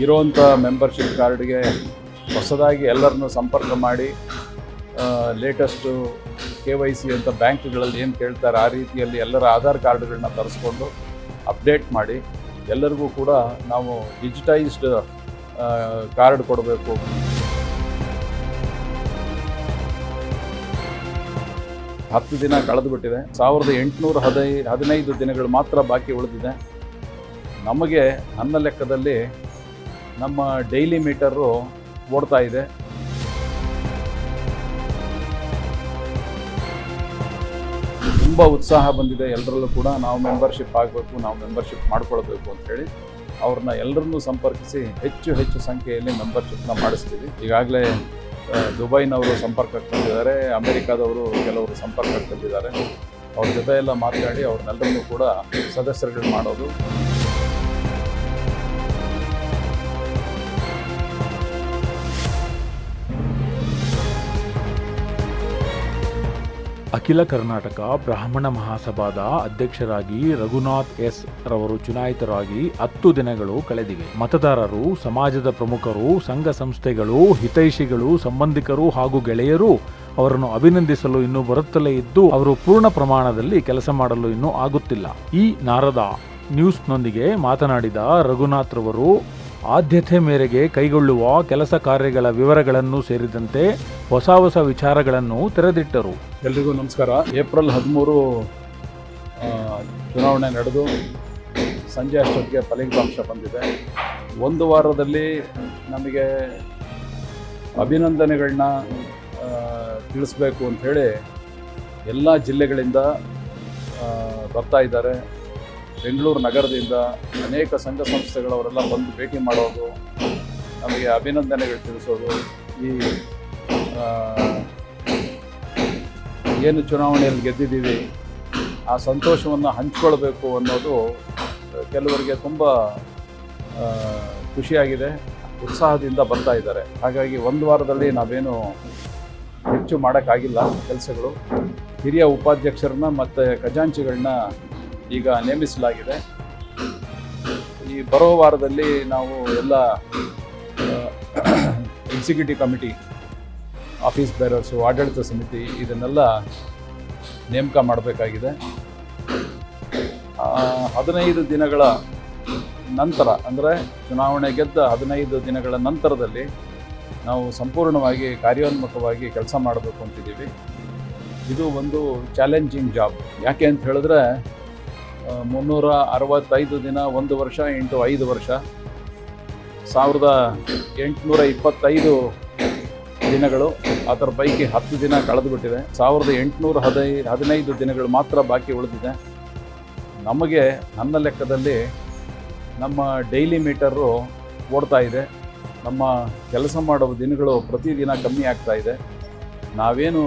ಇರೋವಂಥ ಮೆಂಬರ್ಶಿಪ್ ಕಾರ್ಡ್ಗೆ ಹೊಸದಾಗಿ ಎಲ್ಲರನ್ನು ಸಂಪರ್ಕ ಮಾಡಿ ಲೇಟೆಸ್ಟು ಕೆ ವೈ ಸಿ ಅಂತ ಬ್ಯಾಂಕ್ಗಳಲ್ಲಿ ಏನು ಕೇಳ್ತಾರೆ ಆ ರೀತಿಯಲ್ಲಿ ಎಲ್ಲರ ಆಧಾರ್ ಕಾರ್ಡ್ಗಳನ್ನ ತರಿಸ್ಕೊಂಡು ಅಪ್ಡೇಟ್ ಮಾಡಿ, ಎಲ್ಲರಿಗೂ ಕೂಡ ನಾವು ಡಿಜಿಟೈಸ್ಡ್ ಕಾರ್ಡ್ ಕೊಡಬೇಕು. ಹತ್ತು ದಿನ ಕಳೆದುಬಿಟ್ಟಿದೆ. ಸಾವಿರದ ಎಂಟುನೂರ ಹದೈ, ಹದಿನೈದು ದಿನಗಳು ಮಾತ್ರ ಬಾಕಿ ಉಳಿದಿದೆ. ನಮಗೆ ನನ್ನ ಲೆಕ್ಕದಲ್ಲಿ ನಮ್ಮ ಡೈಲಿ ಮೀಟರು ಓಡ್ತಾ ಇದೆ. ತುಂಬ ಉತ್ಸಾಹ ಬಂದಿದೆ ಎಲ್ಲರಲ್ಲೂ ಕೂಡ. ನಾವು ಮೆಂಬರ್ಶಿಪ್ ಆಗಬೇಕು, ನಾವು ಮೆಂಬರ್ಶಿಪ್ ಮಾಡ್ಕೊಳ್ಬೇಕು ಅಂತೇಳಿ ಅವ್ರನ್ನ ಎಲ್ಲರನ್ನೂ ಸಂಪರ್ಕಿಸಿ ಹೆಚ್ಚು ಹೆಚ್ಚು ಸಂಖ್ಯೆಯಲ್ಲಿ ಮೆಂಬರ್ಶಿಪ್ನ ಮಾಡಿಸ್ತೀವಿ. ಈಗಾಗಲೇ ದುಬೈನವರು ಸಂಪರ್ಕಕ್ಕೆ ಬಂದಿದ್ದಾರೆ ಅಮೆರಿಕಾದವರು ಕೆಲವರು ಸಂಪರ್ಕಕ್ಕೆ ತಂದಿದ್ದಾರೆ ಅವ್ರ ಜೊತೆ ಎಲ್ಲ ಮಾತನಾಡಿ ಅವ್ರನ್ನೆಲ್ಲರನ್ನೂ ಕೂಡ ಸದಸ್ಯರುಗಳು ಮಾಡೋದು. ಅಖಿಲ ಕರ್ನಾಟಕ ಬ್ರಾಹ್ಮಣ ಮಹಾಸಭಾದ ಅಧ್ಯಕ್ಷರಾಗಿ ರಘುನಾಥ್ ಎಸ್ ರವರು ಚುನಾಯಿತರಾಗಿ ಹತ್ತು ದಿನಗಳು ಕಳೆದಿವೆ. ಮತದಾರರು, ಸಮಾಜದ ಪ್ರಮುಖರು, ಸಂಘ ಸಂಸ್ಥೆಗಳು, ಹಿತೈಷಿಗಳು, ಸಂಬಂಧಿಕರು ಹಾಗೂ ಗೆಳೆಯರು ಅವರನ್ನು ಅಭಿನಂದಿಸಲು ಇನ್ನೂ ಬರುತ್ತಲೇ ಇದ್ದು, ಅವರು ಪೂರ್ಣ ಪ್ರಮಾಣದಲ್ಲಿ ಕೆಲಸ ಮಾಡಲು ಇನ್ನೂ ಆಗುತ್ತಿಲ್ಲ. ಈ ನಾರದ ನ್ಯೂಸ್ನೊಂದಿಗೆ ಮಾತನಾಡಿದ ರಘುನಾಥ್ ರವರು ಆದ್ಯತೆ ಮೇರೆಗೆ ಕೈಗೊಳ್ಳುವ ಕೆಲಸ ಕಾರ್ಯಗಳ ವಿವರಗಳನ್ನು ಸೇರಿದಂತೆ ಹೊಸ ಹೊಸ ವಿಚಾರಗಳನ್ನು ತೆರೆದಿಟ್ಟರು. ಎಲ್ರಿಗೂ ನಮಸ್ಕಾರ. ಏಪ್ರಿಲ್ ಹದಿಮೂರು ಚುನಾವಣೆ ನಡೆದು ಸಂಜೆ ಅಷ್ಟೊತ್ತಿಗೆ ಫಲಿತಾಂಶ ಬಂದಿದೆ. ಒಂದು ವಾರದಲ್ಲಿ ನಮಗೆ ಅಭಿನಂದನೆಗಳನ್ನ ತಿಳಿಸ್ಬೇಕು ಅಂಥೇಳಿ ಎಲ್ಲ ಜಿಲ್ಲೆಗಳಿಂದ ಬರ್ತಾ ಇದ್ದಾರೆ. ಬೆಂಗಳೂರು ನಗರದಿಂದ ಅನೇಕ ಸಂಘ ಸಂಸ್ಥೆಗಳವರೆಲ್ಲ ಬಂದು ಭೇಟಿ ಮಾಡೋದು, ನಮಗೆ ಅಭಿನಂದನೆಗಳು ತಿಳಿಸೋದು, ಈ ಏನು ಚುನಾವಣೆಯಲ್ಲಿ ಗೆದ್ದಿದ್ದೀವಿ, ಆ ಸಂತೋಷವನ್ನು ಹಂಚ್ಕೊಳ್ಬೇಕು ಅನ್ನೋದು ಕೆಲವರಿಗೆ ತುಂಬ ಖುಷಿಯಾಗಿದೆ, ಉತ್ಸಾಹದಿಂದ ಬರ್ತಾ ಇದ್ದಾರೆ. ಹಾಗಾಗಿ ಒಂದು ವಾರದಲ್ಲಿ ನಾವೇನು ಹೆಚ್ಚು ಮಾಡೋಕ್ಕಾಗಿಲ್ಲ ಕೆಲಸಗಳು. ಹಿರಿಯ ಉಪಾಧ್ಯಕ್ಷರನ್ನ ಮತ್ತು ಖಜಾಂಚಿಗಳನ್ನ ಈಗ ನೇಮಿಸಲಾಗಿದೆ. ಈ ಬರೋ ವಾರದಲ್ಲಿ ನಾವು ಎಲ್ಲ ಎಕ್ಸಿಕ್ಯೂಟಿವ್ ಕಮಿಟಿ ಆಫೀಸ್ ಬೇರರ್ಸು ಆಡಳಿತ ಸಮಿತಿ ಇದನ್ನೆಲ್ಲ ನೇಮಕ ಮಾಡಬೇಕಾಗಿದೆ. ಹದಿನೈದು ದಿನಗಳ ನಂತರ, ಅಂದರೆ ಚುನಾವಣೆ ಗೆದ್ದ ಹದಿನೈದು ದಿನಗಳ ನಂತರದಲ್ಲಿ ನಾವು ಸಂಪೂರ್ಣವಾಗಿ ಕಾರ್ಯೋನ್ಮುಖವಾಗಿ ಕೆಲಸ ಮಾಡಬೇಕು ಅಂತಿದ್ದೀವಿ. ಇದು ಒಂದು ಚಾಲೆಂಜಿಂಗ್ ಜಾಬ್ ಯಾಕೆ ಅಂತ ಹೇಳಿದ್ರೆ ಮುನ್ನೂರ ಅರವತ್ತೈದು ದಿನ, ಒಂದು ವರ್ಷ ಇಂಟು ಐದು ವರ್ಷ. ಸಾವಿರದ ಎಂಟುನೂರ ಇಪ್ಪತ್ತೈದು ದಿನಗಳು ಅದರ ಪೈಕಿ ಹತ್ತು ದಿನ ಕಳೆದುಬಿಟ್ಟಿದೆ. ಸಾವಿರದ ಎಂಟುನೂರ ಹದೈ, ಹದಿನೈದು ದಿನಗಳು ಮಾತ್ರ ಬಾಕಿ ಉಳಿದಿದೆ. ನಮಗೆ, ನನ್ನ ಲೆಕ್ಕದಲ್ಲಿ ನಮ್ಮ ಡೈಲಿ ಮೀಟರು ಓಡ್ತಾ ಇದೆ. ನಮ್ಮ ಕೆಲಸ ಮಾಡುವ ದಿನಗಳು ಪ್ರತಿದಿನ ಕಮ್ಮಿ ಆಗ್ತಾ ಇದೆ. ನಾವೇನು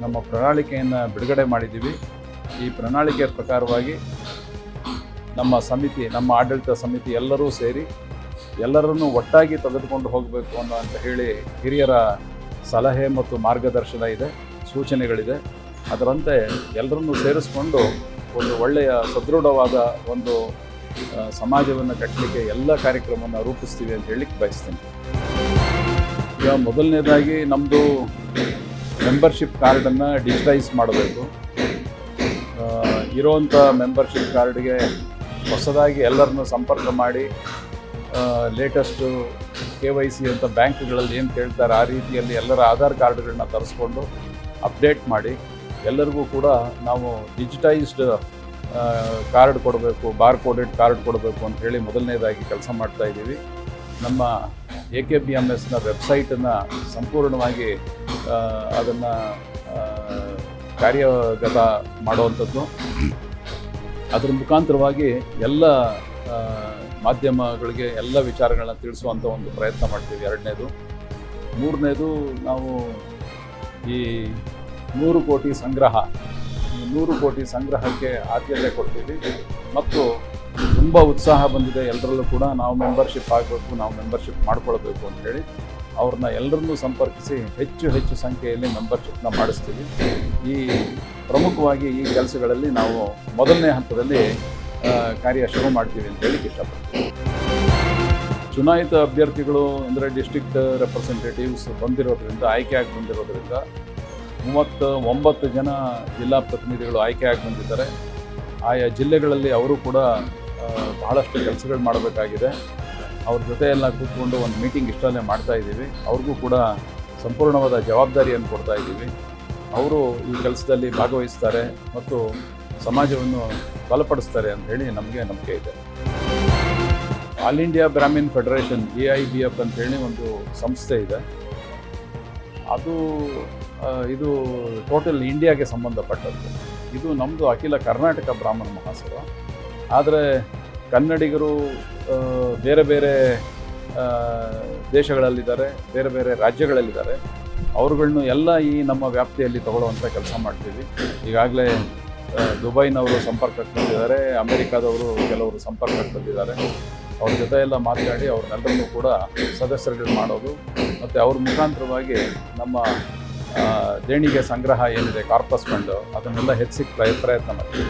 ನಮ್ಮ ಪ್ರಣಾಳಿಕೆಯನ್ನು ಬಿಡುಗಡೆ ಮಾಡಿದ್ದೀವಿ. ಈ ಪ್ರಣಾಳಿಕೆ ಪ್ರಕಾರವಾಗಿ ನಮ್ಮ ಸಮಿತಿ, ನಮ್ಮ ಆಡಳಿತ ಸಮಿತಿ ಎಲ್ಲರೂ ಸೇರಿ ಎಲ್ಲರನ್ನೂ ಒಟ್ಟಾಗಿ ತೆಗೆದುಕೊಂಡು ಹೋಗಬೇಕು ಅನ್ನೋ ಅಂತ ಹೇಳಿ ಹಿರಿಯರ ಸಲಹೆ ಮತ್ತು ಮಾರ್ಗದರ್ಶನ ಇದೆ, ಸೂಚನೆಗಳಿದೆ. ಅದರಂತೆ ಎಲ್ಲರನ್ನೂ ಸೇರಿಸ್ಕೊಂಡು ಒಂದು ಒಳ್ಳೆಯ ಸದೃಢವಾದ ಒಂದು ಸಮಾಜವನ್ನು ಕಟ್ಟಲಿಕ್ಕೆ ಎಲ್ಲ ಕಾರ್ಯಕ್ರಮವನ್ನು ರೂಪಿಸ್ತೀವಿ ಅಂತ ಹೇಳಲಿಕ್ಕೆ ಬಯಸ್ತೀನಿ. ಈಗ ಮೊದಲನೇದಾಗಿ ನಮ್ಮದು ಮೆಂಬರ್ಶಿಪ್ ಕಾರ್ಡನ್ನು ಡಿಜಿಟೈಸ್ ಮಾಡಬೇಕು. ಇರೋವಂಥ ಮೆಂಬರ್ಶಿಪ್ ಕಾರ್ಡ್ಗೆ ಹೊಸದಾಗಿ ಎಲ್ಲರನ್ನು ಸಂಪರ್ಕ ಮಾಡಿ ಲೇಟೆಸ್ಟು ಕೆ ವೈ ಸಿ ಅಂತ ಬ್ಯಾಂಕ್ಗಳಲ್ಲಿ ಏನು ಕೇಳ್ತಾರೆ ಆ ರೀತಿಯಲ್ಲಿ ಎಲ್ಲರ ಆಧಾರ್ ಕಾರ್ಡ್ಗಳನ್ನ ತರಿಸ್ಕೊಂಡು ಅಪ್ಡೇಟ್ ಮಾಡಿ, ಎಲ್ಲರಿಗೂ ಕೂಡ ನಾವು ಡಿಜಿಟೈಸ್ಡ್ ಕಾರ್ಡ್ ಕೊಡಬೇಕು ಬಾರ್ ಕೋಡೆಡ್ ಕಾರ್ಡ್ ಕೊಡಬೇಕು ಅಂತ ಹೇಳಿ ಮೊದಲನೇದಾಗಿ ಕೆಲಸ ಮಾಡ್ತಾ ಇದ್ದೀವಿ. ನಮ್ಮ ಎ ಕೆ ಬಿ ಎಂ ಎಸ್ನ ವೆಬ್ಸೈಟನ್ನು ಸಂಪೂರ್ಣವಾಗಿ ಅದನ್ನು ಕಾರ್ಯಗತ ಮಾಡುವಂಥದ್ದು. ಅದರ ಮುಖಾಂತರವಾಗಿ ಎಲ್ಲ ಮಾಧ್ಯಮಗಳಿಗೆ ಎಲ್ಲ ವಿಚಾರಗಳನ್ನ ತಿಳಿಸುವಂಥ ಒಂದು ಪ್ರಯತ್ನ ಮಾಡ್ತೀವಿ. ಎರಡನೇದು. ಮೂರನೇದು ನಾವು ಈ ನೂರು ಕೋಟಿ ಸಂಗ್ರಹ ನೂರು ಕೋಟಿ ಸಂಗ್ರಹಕ್ಕೆ ಆದ್ಯತೆ ಕೊಡ್ತೀವಿ. ಮತ್ತು ತುಂಬ ಉತ್ಸಾಹ ಬಂದಿದೆ. ಎಲ್ಲರಲ್ಲೂ ಕೂಡ ನಾವು ಮೆಂಬರ್ಶಿಪ್ ಆಗಬೇಕು, ನಾವು ಮೆಂಬರ್ಶಿಪ್ ಮಾಡ್ಕೊಳ್ಬೇಕು ಹೇಳಿ ಅವ್ರನ್ನ ಎಲ್ಲರನ್ನೂ ಸಂಪರ್ಕಿಸಿ ಹೆಚ್ಚು ಹೆಚ್ಚು ಸಂಖ್ಯೆಯಲ್ಲಿ ಮೆಂಬರ್ಶಿಪ್ನ ಮಾಡಿಸ್ತೀವಿ. ಈ ಪ್ರಮುಖವಾಗಿ ಈ ಕೆಲಸಗಳಲ್ಲಿ ನಾವು ಮೊದಲನೇ ಹಂತದಲ್ಲಿ ಕಾರ್ಯ ಶುರು ಮಾಡ್ತೀವಿ ಅಂತ ಹೇಳಿ ಇಷ್ಟಪಡ್ತೀವಿ ಚುನಾಯಿತ ಅಭ್ಯರ್ಥಿಗಳು ಅಂದರೆ ಡಿಸ್ಟ್ರಿಕ್ಟ್ ರೆಪ್ರೆಸೆಂಟೇಟಿವ್ಸ್ ಬಂದಿರೋದ್ರಿಂದ ಆಗಿ ಬಂದಿರೋದ್ರಿಂದ ಮೂವತ್ತು ಒಂಬತ್ತು ಜನ ಜಿಲ್ಲಾ ಪ್ರತಿನಿಧಿಗಳು ಆಯ್ಕೆ ಆಗಿ ಬಂದಿದ್ದಾರೆ. ಆಯಾ ಜಿಲ್ಲೆಗಳಲ್ಲಿ ಅವರು ಕೂಡ ಬಹಳಷ್ಟು ಕೆಲಸಗಳು ಮಾಡಬೇಕಾಗಿದೆ. ಅವ್ರ ಜೊತೆ ಎಲ್ಲ ಕೂತ್ಕೊಂಡು ಒಂದು ಮೀಟಿಂಗ್ ಇಷ್ಟಲ್ಲೇ ಮಾಡ್ತಾ ಇದ್ದೀವಿ. ಅವ್ರಿಗೂ ಕೂಡ ಸಂಪೂರ್ಣವಾದ ಜವಾಬ್ದಾರಿಯನ್ನು ಕೊಡ್ತಾ ಇದ್ದೀವಿ. ಅವರು ಈ ಕೆಲಸದಲ್ಲಿ ಭಾಗವಹಿಸ್ತಾರೆ ಮತ್ತು ಸಮಾಜವನ್ನು ಬಲಪಡಿಸ್ತಾರೆ ಅಂತ ಹೇಳಿ ನಮಗೆ ನಂಬಿಕೆ ಇದೆ. All India Brahmin Federation, A I B F ಅಂತೇಳಿ ಒಂದು ಸಂಸ್ಥೆ ಇದೆ. ಅದು ಇದು ಟೋಟಲ್ ಇಂಡಿಯಾಗೆ ಸಂಬಂಧಪಟ್ಟದ್ದು. ಇದು ನಮ್ಮದು ಅಖಿಲ ಕರ್ನಾಟಕ ಬ್ರಾಹ್ಮಣ ಮಹಾಸಭಾ. ಆದರೆ ಕನ್ನಡಿಗರು ಬೇರೆ ಬೇರೆ ದೇಶಗಳಲ್ಲಿದ್ದಾರೆ, ಬೇರೆ ಬೇರೆ ರಾಜ್ಯಗಳಲ್ಲಿದ್ದಾರೆ. ಅವರುಗಳನ್ನು ಎಲ್ಲ ಈ ನಮ್ಮ ವ್ಯಾಪ್ತಿಯಲ್ಲಿ ತಗೊಳ್ಳುವಂಥ ಕೆಲಸ ಮಾಡ್ತೀವಿ. ಈಗಾಗಲೇ ದುಬೈನವರು ಸಂಪರ್ಕಕ್ಕೆ ಬಂದಿದ್ದಾರೆ ಅಮೆರಿಕಾದವರು ಕೆಲವರು ಸಂಪರ್ಕಕ್ಕೆ ಬಂದಿದ್ದಾರೆ ಅವ್ರ ಜೊತೆ ಎಲ್ಲ ಮಾತನಾಡಿ ಅವ್ರನ್ನೆಲ್ಲರನ್ನೂ ಕೂಡ ಸದಸ್ಯರುಗಳು ಮಾಡೋದು. ಮತ್ತು ಅವ್ರ ಮುಖಾಂತರವಾಗಿ ನಮ್ಮ ದೇಣಿಗೆ ಸಂಗ್ರಹ ಏನಿದೆ, ಕಾರ್ಪಸ್ ಫಂಡು, ಅದನ್ನೆಲ್ಲ ಹೆಚ್ಚಿಗೆ ಪ್ರಯತ್ನ ಮಾಡ್ತೀವಿ.